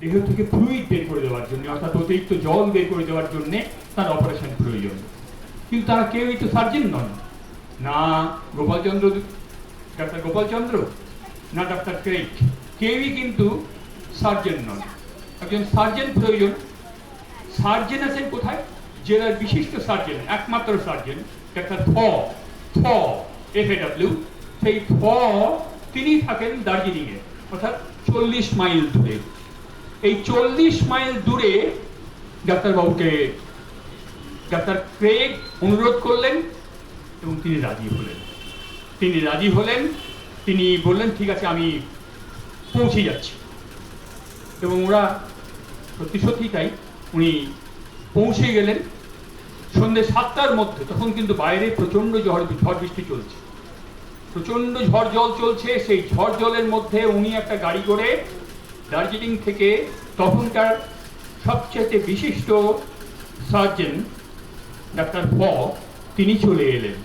দেহ থেকে ফ্লুইড বের করে দেওয়ার জন্য, অর্থাৎ অতিরিক্ত জল বের করে দেওয়ার জন্য তার অপারেশন প্রয়োজন। কিন্তু তারা কেউই তো সার্জেন নন। না গোপালচন্দ্র ডাক্তার গোপালচন্দ্র, না ডাক্তার ক্রেক কেউই কিন্তু সার্জেন নন। একজন সার্জেন প্রয়োজন। সার্জেন আছেন কোথায়? জেলার বিশিষ্ট সার্জেন একমাত্র সার্জেন ডাক্তার থ থ, এফ ডাব্লিউ, সেই থ, তিনি থাকেন দার্জিলিংয়ে, অর্থাৎ চল্লিশ মাইল দূরে। এই চল্লিশ মাইল দূরে ডাক্তারবাবুকে ডাক্তার ক্রেগ অনুরোধ করলেন এবং তিনি রাজি হলেন। তিনি রাজি হলেন, তিনি বললেন, ঠিক আছে, আমি পৌঁছে যাচ্ছি। এবং ওরা সত্যি সত্যি তাই, উনি পৌঁছে গেলেন। সন্ধ্যে সাতটার মধ্যে, তখন কিন্তু বাইরে প্রচণ্ড ঝড় ঝড় বৃষ্টি চলছে। প্রচণ্ড ঝড় জল চলছে, সেই ঝড় জলের মধ্যে উনি একটা গাড়ি করে দার্জিলিং থেকে তখনকার সবচেয়ে বিশিষ্ট সার্জন ডাক্তার ব তিনি চলে এলেন।